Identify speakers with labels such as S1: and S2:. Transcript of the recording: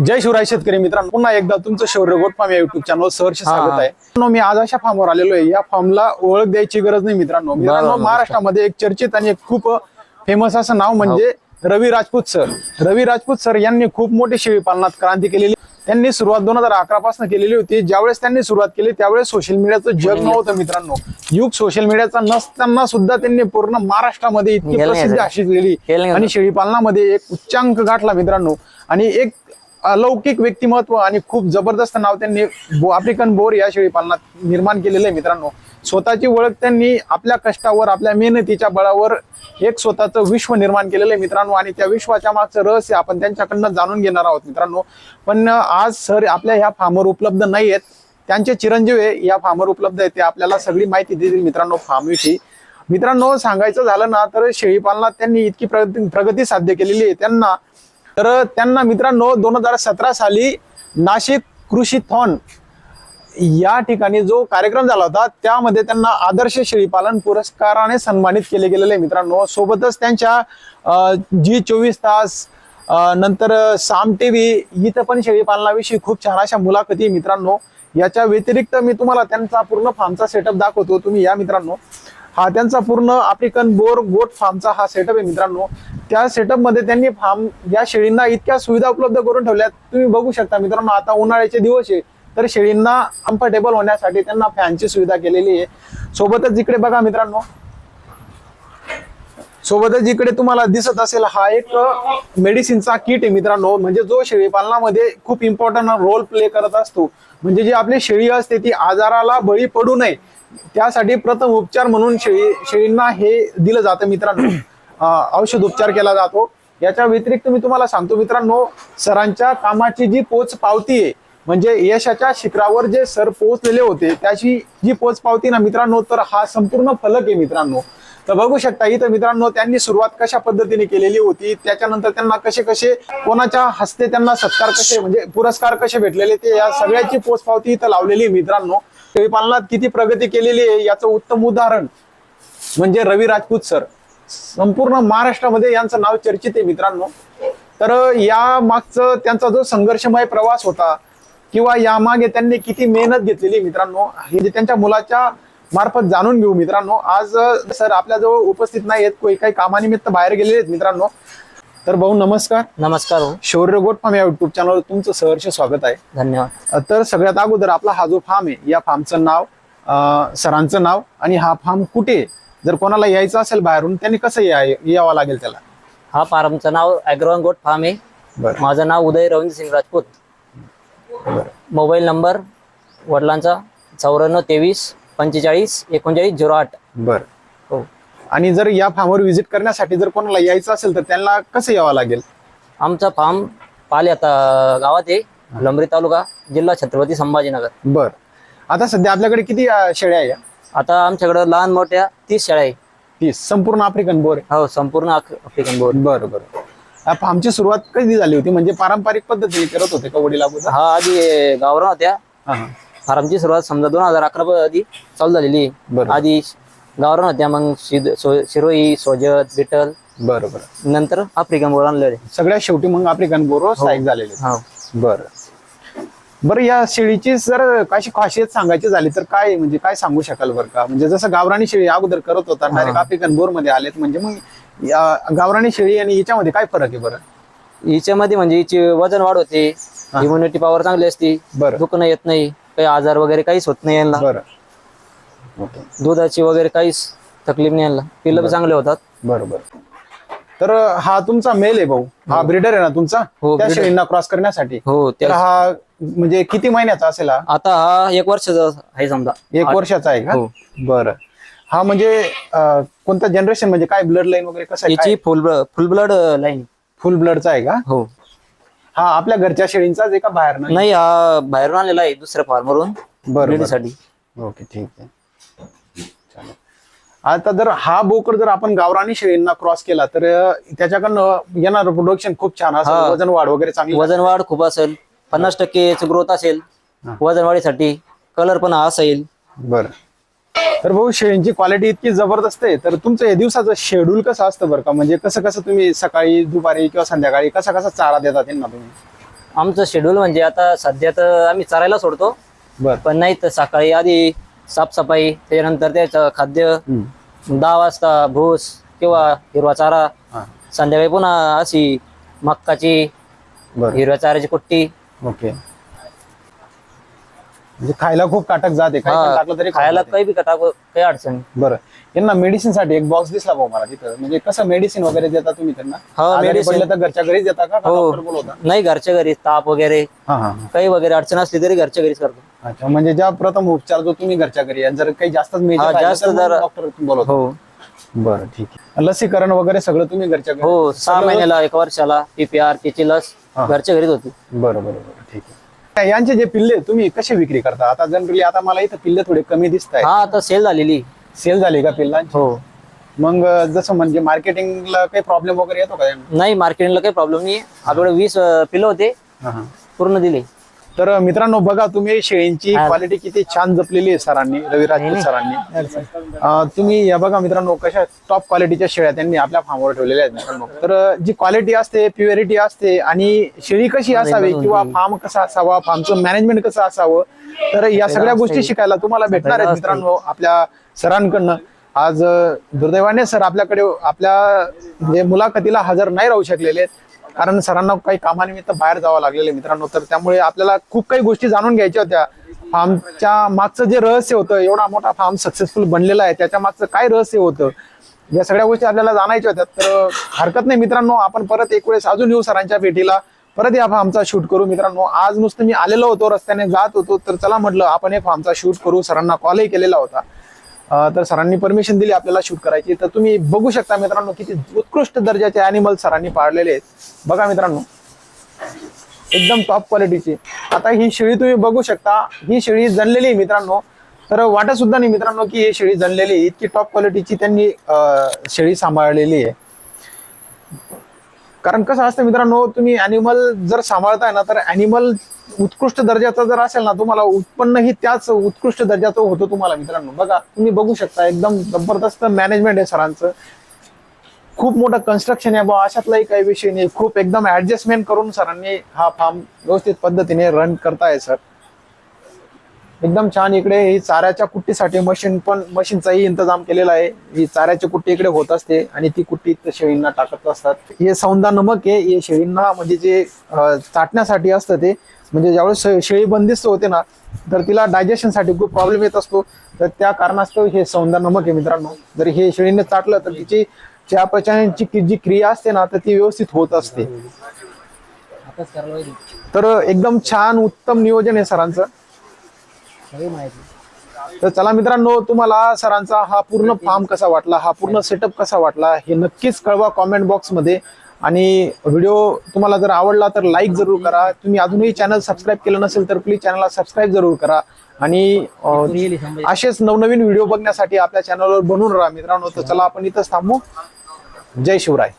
S1: जय शिवराय शेतकरी मित्रांनो. पुन्हा एकदा तुमचं शौर्य गोट फार्म या युट्यूब चॅनल सहर्ष
S2: हा,
S1: स्वागत
S2: हा.
S1: आहे. मित्रांनो, मी आज अशा फार्मवर आलेलो आहे. या फार्मला ओळख द्यायची गरज नाही मित्रांनो. मित्रांनो
S2: बरोबर.
S1: महाराष्ट्रामध्ये एक चर्चित आणि एक खूप फेमस असं नाव म्हणजे रवी राजपूत सर. रवी राजपूत सर यांनी खूप मोठी शेळी पालनात क्रांती केलेली. त्यांनी सुरुवात दोन हजार अकरा पासून केलेली होती. ज्यावेळेस त्यांनी सुरुवात केली त्यावेळेस सोशल मीडियाचं जग नव्हतं मित्रांनो. युग सोशल मीडियाचा नसताना सुद्धा त्यांनी पूर्ण महाराष्ट्रामध्ये इतकी
S2: गेलं नाही
S1: प्रसिद्धी
S2: गेलं नाही
S1: आणि शेळी पालनामध्ये एक उच्चांक गाठला मित्रांनो. आणि एक अलौकिक व्यक्तिमत्व आणि खूप जबरदस्त नाव त्यांनी बो- आफ्रिकन बोर या शेळी पालनात निर्माण केलेलं आहे मित्रांनो. स्वतःची ओळख त्यांनी आपल्या कष्टावर आपल्या मेहनतीच्या बळावर एक स्वतःचं विश्व निर्माण केलेलं आहे मित्रांनो. आणि त्या विश्वाच्या मागचं रहस्य आपण त्यांच्याकडनं जाणून घेणार आहोत मित्रांनो. पण आज सर आपल्या ह्या फार्मर उपलब्ध नाही आहेत त्यांचे चिरंजीव आहे या फार्मर उपलब्ध आहेत. ते आपल्याला सगळी माहिती देतील मित्रांनो फार्मविषयी मित्रांनो सांगायचं झालं ना तर शेळीपालनात त्यांनी इतकी प्रगती प्रगती साध्य केलेली आहे. त्यांना तर त्यांना मित्रांनो दोन हजार सतरा साली नाशिक कृषी थॉन या ठिकाणी जो कार्यक्रम झाला होता त्यामध्ये त्यांना आदर्श शेळीपालन पुरस्काराने सन्मानित केले गेलेले मित्रांनो. सोबतच त्यांच्या जी चोवीस तास नंतर साम टीव्ही इथं पण शेळीपालनाविषयी खूप छान अशा मुलाखती आहे मित्रांनो. याच्या व्यतिरिक्त मी तुम्हाला त्यांचा पूर्ण फार्मचा सेटअप दाखवतो. तुम्ही या मित्रांनो. हा त्यांचा पूर्ण आफ्रिकन बोर गोट फार्मचा हा सेटअप आहे मित्रांनो. त्या सेटअपमध्ये त्यांनी फार्म या शेळींना इतक्या सुविधा उपलब्ध करून ठेवल्यात. तुम्ही बघू शकता मित्रांनो आता उन्हाळ्याचे दिवस आहे तर शेळींना कम्फर्टेबल होण्यासाठी त्यांना फॅनची सुविधा केलेली आहे. सोबतच इकडे बघा मित्रांनो. सोबतच इकडे तुम्हाला दिसत असेल हा एक मेडिसिनचा किट आहे मित्रांनो. म्हणजे जो शेळी पालनामध्ये खूप इम्पॉर्टंट रोल प्ले करत असतो. म्हणजे जी आपली शेळी असते ती आजाराला बळी पडू नये. त्यासाठी प्रथम उपचार म्हणून शेळी शेळींना हे दिलं जातं मित्रांनो. औषध उपचार केला जातो. याच्या व्यतिरिक्त मी तुम्हाला सांगतो मित्रांनो सरांच्या कामाची जी पोच पावती आहे म्हणजे यशाच्या शिखरावर जे सर पोहोचलेले होते त्याची जी पोच पावती ना मित्रांनो तर हा संपूर्ण फलक आहे मित्रांनो. तर बघू शकता इथं मित्रांनो त्यांनी सुरुवात कशा पद्धतीने केलेली होती त्याच्यानंतर त्यांना कसे कसे कोणाच्या हस्ते त्यांना सत्कार कसे म्हणजे पुरस्कार कसे भेटलेले ते या सगळ्याची पोच पावती इथं लावलेली आहे मित्रांनो. पालनात किती प्रगती केलेली आहे याचं उत्तम उदाहरण म्हणजे रवी राजपूत सर. संपूर्ण महाराष्ट्रामध्ये यांचं नाव चर्चित आहे मित्रांनो. तर या मागचं त्यांचा जो संघर्षमय प्रवास होता किंवा यामागे त्यांनी किती मेहनत घेतलेली आहे मित्रांनो हे जे त्यांच्या मुलाच्या मार्फत जाणून घेऊ मित्रांनो. आज सर आपल्या जवळ उपस्थित नाही आहेत कोणी काही कामानिमित्त बाहेर गेलेले आहेत मित्रांनो. तर भाऊ नमस्कार.
S2: नमस्कार
S1: शौर्य गोट फार्म या युट्यूब चॅनलवर तुमचं सहर्ष स्वागत आहे.
S2: धन्यवाद.
S1: तर सगळ्यात अगोदर आपला हा जो फार्म आहे या फार्मचं नाव सरांचं नाव आणि हा फार्म कुठे? जर कोणाला यायचं असेल बाहेरून त्यांनी कसं यावं लागेल त्याला?
S2: हा फार्मचं नाव अॅग्रोवन गोट फार्म आहे. माझं नाव उदय रवींद्र सिंग राजपूत. मोबाईल नंबर वडिलांचा चौऱ्याण्णव तेवीस पंचेचाळीस एकोणचाळीस झिरो आठ.
S1: बरं.
S2: हो.
S1: आणि जर या फार्मवर व्हिजिट करण्यासाठी जर कोणाला यायचं असेल तर त्यांना कसं यावं लागेल?
S2: आमचा फार्म पाले आता गावात आहे लंबरी तालुका जिल्हा छत्रपती संभाजीनगर.
S1: बर. आता सध्या आपल्याकडे किती अं, शेळ्या आहे या?
S2: आता आमच्याकडे लहान मोठ्या तीस शाळा आहे.
S1: तीस. संपूर्ण आफ्रिकन बोर
S2: हो संपूर्ण आफ्रि- आफ्रिकन बोर्ड
S1: बरं बरं. या फार्मची सुरुवात कधी झाली होती? म्हणजे पारंपरिक पद्धतीने करत होते का वडील अगोदर?
S2: हा आधी गावरान होत्या.
S1: हा हा.
S2: फार्मची सुरुवात समजा दोन हजार अकरा आधी चालू झालेली.
S1: बरोबर.
S2: आधी गावरान होत्या मग शिद- सो- शिरोई सोजत बिटल
S1: बरं बरं
S2: नंतर आफ्रिकन बोर आणलेले
S1: सगळ्यात शेवटी मग आफ्रिकन बोर स्थायिक झालेले
S2: हो.
S1: बरं. बरं या शेळीची जर काशी खासियत सांगायची झाली तर काय म्हणजे काय सांगू शकाल बरं का? म्हणजे जसं गावराणी शेळी अगोदर करत होता डायरेक्ट आफ्रिकन बोरमध्ये आलेत म्हणजे मग या गावराणी शेळी आणि हिच्यामध्ये काय फरक आहे बरं?
S2: हिच्यामध्ये म्हणजे हिची वजन वाढ होते. इम्युनिटी पॉवर चांगली असते.
S1: बरं.
S2: दुखणं येत नाही. काही आजार वगैरे काहीच होत नाही यांना.
S1: बरं. ओके
S2: दुधाची वगैरे काहीच तकलीफ नाही यांना. पिल्लं बी चांगले होतात.
S1: बरं बरं. तर हा तुमचा मेल आहे भाऊ. हा ब्रिडर आहे ना तुमचा?
S2: हो,
S1: त्या
S2: breeder.
S1: शेळींना क्रॉस करण्यासाठी.
S2: हो
S1: तर
S2: त्या
S1: हा म्हणजे किती महिन्याचा असेल हा?
S2: आता हा एक वर्षाचा आहे समजा.
S1: एक वर्षाचा आहे का?
S2: हो.
S1: बरं. हा म्हणजे अं, कोणत्या जनरेशन म्हणजे काय ब्लड लाईन वगैरे कसं आहे?
S2: फुल फुल ब्लड लाईन
S1: फुल ब्लडचा आहे का?
S2: हो.
S1: हा आपल्या घरच्या शेळींचाच आहे का बाहेर नाही?
S2: हा बाहेरून आलेला आहे दुसऱ्या फार्मवरून
S1: बरं
S2: साठी
S1: ओके ठीक आहे. चालेल. आता जर हा बोकड जर आपण गावरानी शेळींना क्रॉस केला तर अं, त्याच्याकडनं येणार प्रोडक्शन खूप छान असं
S2: हा.
S1: वजन वाढ वगैरे चांगली
S2: वजन वाढ खूप असेल. पन्नास टक्के ग्रोथ असेल.
S1: हा.
S2: वजन वाढीसाठी कलर पण हा असेल.
S1: बरं. तर भाऊ शेळींची क्वालिटी इतकी जबरदस्त आहे. तर तुमचं हे दिवसाचं शेड्यूल कसं असतं बरं का? म्हणजे कसं कसं तुम्ही सकाळी दुपारी किंवा संध्याकाळी कसा कसा चारा देता त्यांना तुम्ही?
S2: आमचं शेड्यूल म्हणजे आता सध्या तर आम्ही चरायला सोडतो.
S1: बर.
S2: पण नाही तर सकाळी आधी साफसफाई त्याच्यानंतर त्याचं खाद्य. दहा वाजता भूस किंवा हिरवा चारा. संध्याकाळी पुन्हा अशी मक्काची
S1: बर.
S2: हिरव्या चाऱ्याची कुट्टी.
S1: ओके. म्हणजे खायला खूप काटक जाते काही पण टाकलं तरी
S2: खायला काही बी काही अडचण नाही.
S1: बरं. यांना मेडिसिनसाठी एक बॉक्स दिसला भाऊ मला तिथं. म्हणजे कसं मेडिसिन वगैरे देता तुम्ही त्यांना?
S2: हा,
S1: आजारी
S2: medicine.
S1: पडलं तर घरच्या घरीच देता का?
S2: हो.
S1: डॉक्टर बोलवता?
S2: नाही घरच्या घरी ताप वगैरे
S1: हा हा हा.
S2: काही वगैरे अडचण असली तरी घरच्या घरीच करतो.
S1: अच्छा म्हणजे ज्या प्रथम उपचार जो तुम्ही घरच्या घरी आहे, जर काही जास्तच मेजर
S2: हा, जास्त
S1: तर मग
S2: जरा-
S1: डॉक्टर बोलवता.
S2: हो.
S1: बरं ठीक आहे. लसीकरण वगैरे सगळं तुम्ही घरच्या घरी
S2: हो सहा महिन्याला एक वर्षाला पीपीआर तिची लस
S1: हा.
S2: घरच्या घरीच होती.
S1: बरं बरं बरं ठीक आहे. यांचे जे पिल्ले तुम्ही कशी विक्री करता? आता जनरली आता मला इथं पिल्ले थोडे कमी दिसत आहेत
S2: हा आता सेल झालेली.
S1: सेल झाली का पिल्लांची?
S2: हो.
S1: मग जसं म्हणजे मार्केटिंगला काही प्रॉब्लेम वगैरे येतो का?
S2: नाही मार्केटिंगला काही प्रॉब्लेम नाही. आपल्याकडे वीस अं, पिलं होते. पूर्ण दिले.
S1: तर मित्रांनो बघा तुम्ही शेळींची. क्वालिटी किती छान जपलेली आहे सरांनी रवी राजपूत सरांनी. तुम्ही या बघा मित्रांनो कशा टॉप क्वालिटीच्या शेळ्या त्यांनी आपल्या फार्मवर ठेवलेल्या आहेत मित्रांनो. तर जी क्वालिटी असते प्युरिटी असते आणि शेळी कशी असावी किंवा फार्म कसा असावा फार्मचं मॅनेजमेंट कसं असावं तर या सगळ्या गोष्टी शिकायला तुम्हाला भेटणार आहेत मित्रांनो आपल्या सरांकडनं. आज दुर्दैवाने सर आपल्याकडे आपल्या मुलाखतीला हजर नाही राहू शकलेले आहेत कारण सरांना काही कामानिमित्त बाहेर जावं लागलेलं मित्रांनो. तर त्यामुळे आपल्याला खूप काही गोष्टी जाणून घ्यायच्या होत्या. फार्मच्या मागचं जे रहस्य होतं एवढा मोठा फार्म सक्सेसफुल बनलेला आहे. त्याच्या मागचं काय रहस्य होतं? या सगळ्या गोष्टी आपल्याला जाणायच्या होत्या. तर हरकत नाही मित्रांनो. आपण परत एक वेळेस अजून येऊ सरांच्या भेटीला. परत या फार्मचा शूट करू मित्रांनो. आज नुसतं मी आलेलो होतो रस्त्याने जात होतो. तर चला म्हटलं आपण एक फार्मचा शूट करू. सरांना कॉलही केलेला होता. तर सरांनी परमिशन दिली आपल्याला शूट करायची. तर तुम्ही बघू शकता मित्रांनो किती उत्कृष्ट दर्जाचे अॅनिमल सरांनी पाळलेले आहेत. बघा मित्रांनो. एकदम टॉप क्वालिटीची आता ही शेळी तुम्ही बघू शकता. ही शेळी जणलेली आहे मित्रांनो. तर वाटत सुद्धा नाही मित्रांनो की ही शेळी जणलेली आहे. इतकी टॉप क्वालिटीची त्यांनी शेळी सांभाळलेली आहे. कारण कसं असतं मित्रांनो तुम्ही अॅनिमल जर सांभाळताय ना तर अॅनिमल उत्कृष्ट दर्जाचा जर असेल ना तुम्हाला उत्पन्नही त्याच उत्कृष्ट दर्जाचं होतं तुम्हाला मित्रांनो. बघा तुम्ही बघू शकता एकदम जबरदस्त मॅनेजमेंट आहे सरांचं. खूप मोठं कन्स्ट्रक्शन आहे बा अशातलाही काही विषय नाही. खूप एकदम ऍडजस्टमेंट करून सरांनी हा फार्म व्यवस्थित पद्धतीने रन करताय सर. एकदम छान इकडे ही चाऱ्याच्या कुट्टीसाठी मशीन पण मशीनचाही इंतजाम केलेला आहे. ही चाऱ्याची कुट्टी इकडे होत असते आणि ती कुट्टी शेळींना टाकत असतात. हे सौंदा नमक आहे. हे शेळींना म्हणजे जे चाटण्यासाठी असतं ते म्हणजे ज्यावेळेस शेळी बंदिस्त होते ना तर तिला डायजेशनसाठी खूप प्रॉब्लेम येत असतो. तर त्या कारणास्तव हे सौंदा नमक आहे मित्रांनो. जर हे शेळीने चाटलं तर तिची चयापचयाची जी क्रिया असते ना तर ती व्यवस्थित होत असते. तर एकदम छान उत्तम नियोजन आहे सरांचं. तर चला मित्रांनो तुम्हाला सरांचा हा पूर्ण फार्म कसा वाटला हा पूर्ण सेटअप कसा वाटला हे नक्कीच कळवा कॉमेंट बॉक्समध्ये आणि व्हिडिओ तुम्हाला जर आवडला तर लाईक जरूर करा. तुम्ही अजूनही चॅनल सबस्क्राईब केलं नसेल तर प्लीज चॅनलला सबस्क्राईब जरूर करा. आणि असेच नवनवीन व्हिडिओ बघण्यासाठी आपल्या चॅनलवर बनून राहा मित्रांनो. तर चला आपण इथंच थांबू. जय शिवराय.